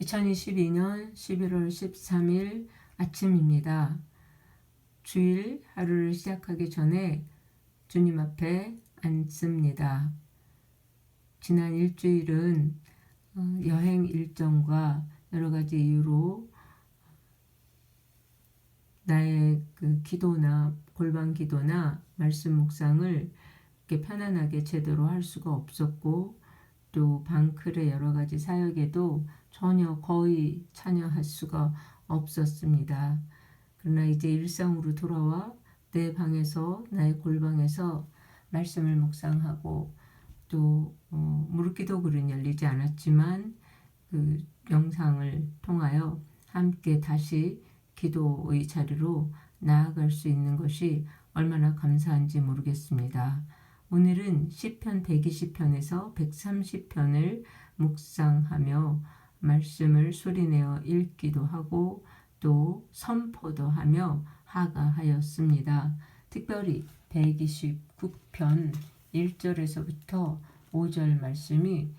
2022년 11월 13일 아침입니다. 주일 하루를 시작하기 전에 주님 앞에 앉습니다. 지난 일주일은 어, 여행 일정과 여러 가지 이유로 나의 그 기도나 골반 기도나 말씀 묵상을 이렇게 편안하게 제대로 할 수가 없었고 또 방클의 여러 가지 사역에도 전혀 거의 참여할 수가 없었습니다. 그러나 이제 일상으로 돌아와 내 방에서 나의 골방에서 말씀을 묵상하고 또 어, 무릎기도 글은 열리지 않았지만 그 영상을 통하여 함께 다시 기도의 자리로 나아갈 수 있는 것이 얼마나 감사한지 모르겠습니다. 오늘은 시편 120편에서 130편을 묵상하며 말씀을 소리내어 읽기도 하고 또 선포도 하며 하가하였습니다. 특별히 129편 1절에서부터 5절 말씀이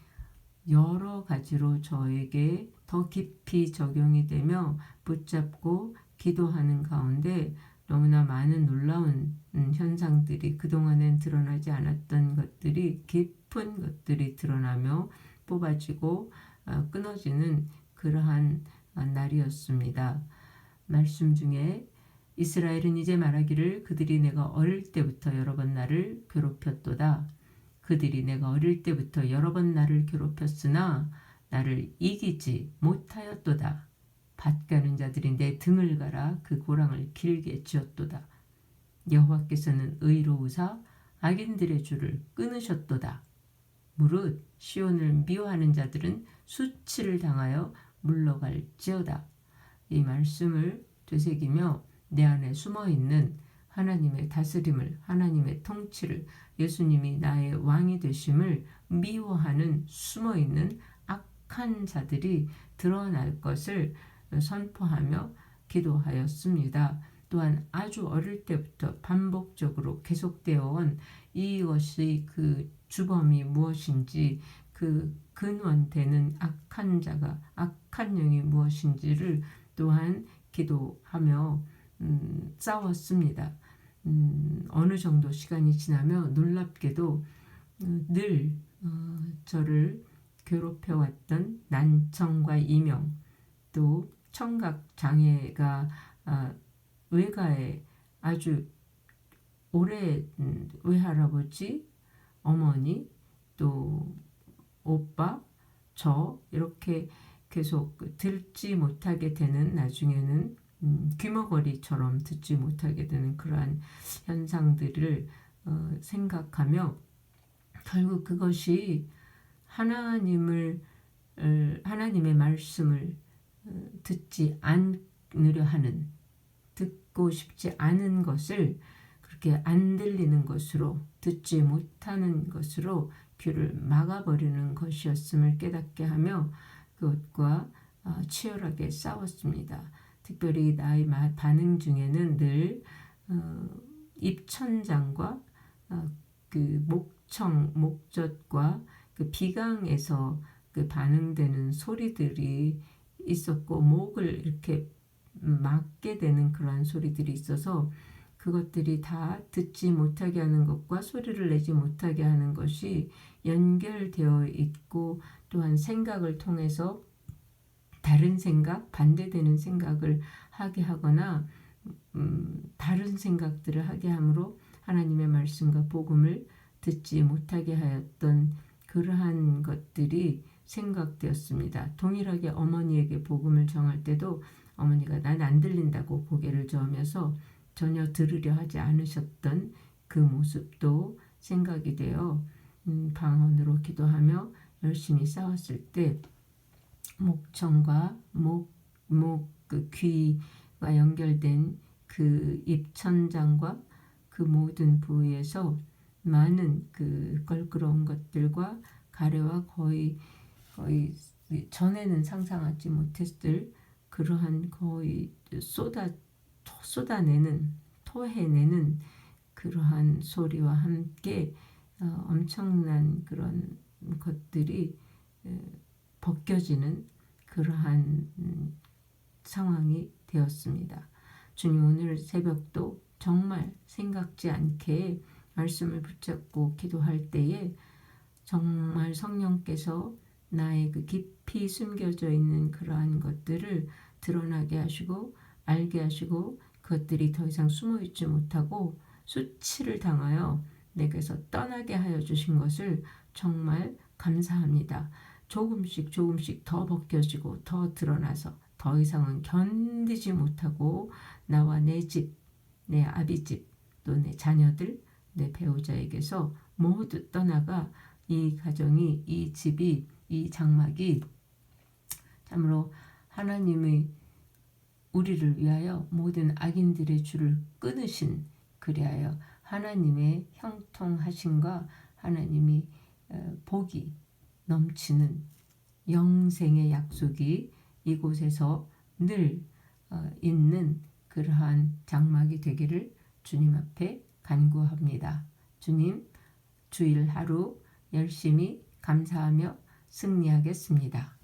여러 가지로 저에게 더 깊이 적용이 되며 붙잡고 기도하는 가운데 너무나 많은 놀라운 음, 현상들이 그동안엔 드러나지 않았던 것들이 깊은 것들이 드러나며 뽑아지고 어, 끊어지는 그러한 어, 날이었습니다. 말씀 중에 이스라엘은 이제 말하기를 그들이 내가 어릴 때부터 여러 번 나를 괴롭혔도다. 그들이 내가 어릴 때부터 여러 번 나를 괴롭혔으나 나를 이기지 못하였도다. 밭 가는 자들이 내 등을 갈아 그 고랑을 길게 지었도다. 여호와께서는 의로우사 악인들의 줄을 끊으셨도다. 무릇 시온을 미워하는 자들은 수치를 당하여 물러갈지어다. 이 말씀을 되새기며 내 안에 숨어 있는 하나님의 다스림을, 하나님의 통치를, 예수님이 나의 왕이 되심을 미워하는 숨어 있는 악한 자들이 드러날 것을 선포하며 기도하였습니다. 또한 아주 어릴 때부터 반복적으로 계속되어 온 이것이 그 주범이 무엇인지 그 근원되는 악한 자가 악한 영이 무엇인지를 또한 기도하며 음, 싸웠습니다. 음, 어느 정도 시간이 지나며 놀랍게도 음, 늘 어, 저를 괴롭혀왔던 난청과 이명 또 청각 장애가 아, 외가에 아주 오래 음, 외할아버지, 어머니, 또 오빠, 저 이렇게 계속 듣지 못하게 되는 나중에는 음, 귀머거리처럼 듣지 못하게 되는 그러한 현상들을 어, 생각하며 결국 그것이 하나님을 하나님의 말씀을 어, 듣지 않으려 하는 듣고 싶지 않은 것을 그렇게 안 들리는 것으로 듣지 못하는 것으로 귀를 막아버리는 것이었음을 깨닫게 하며 그것과 어, 치열하게 싸웠습니다. 특별히 나의 반응 중에는 늘 어, 입천장과 그 목청, 목젖과 그 비강에서 그 반응되는 소리들이 있었고 목을 이렇게 막게 되는 그러한 소리들이 있어서 그것들이 다 듣지 못하게 하는 것과 소리를 내지 못하게 하는 것이 연결되어 있고 또한 생각을 통해서 다른 생각, 반대되는 생각을 하게 하거나 음, 다른 생각들을 하게 함으로 하나님의 말씀과 복음을 듣지 못하게 하였던 그러한 것들이 생각되었습니다. 동일하게 어머니에게 복음을 정할 때도 어머니가 난 안 들린다고 고개를 저으면서 전혀 들으려 하지 않으셨던 그 모습도 생각이 되어 음, 방언으로 기도하며 열심히 싸웠을 때 목청과 목, 목, 그 귀가 연결된 그 입천장과 그 모든 부위에서 많은 그 껄끄러운 것들과 가래와 거의 거의 전에는 상상하지 못했을 그러한 거의 쏟아 쏟아내는 토해내는 그러한 소리와 함께 어, 엄청난 그런 것들이 에, 벗겨지는 그러한 음, 상황이 되었습니다. 주님 오늘 새벽도 정말 생각지 않게 말씀을 붙잡고 기도할 때에 정말 성령께서 나의 그 깊이 숨겨져 있는 그러한 것들을 드러나게 하시고 알게 하시고 그것들이 더 이상 숨어 있지 못하고 수치를 당하여 내게서 떠나게 하여 주신 것을 정말 감사합니다. 조금씩 조금씩 더 벗겨지고 더 드러나서 더 이상은 견디지 못하고 나와 내 집, 내 아비 집, 또 내 자녀들, 내 배우자에게서 모두 떠나가 이 가정이, 이 집이, 이 장막이 참으로 하나님의 우리를 위하여 모든 악인들의 줄을 끊으신 그리하여 하나님의 형통하심과 하나님이 어, 복이 넘치는 영생의 약속이 이곳에서 늘 어, 있는 그러한 장막이 되기를 주님 앞에 간구합니다. 주님, 주일 하루 열심히 감사하며 승리하겠습니다.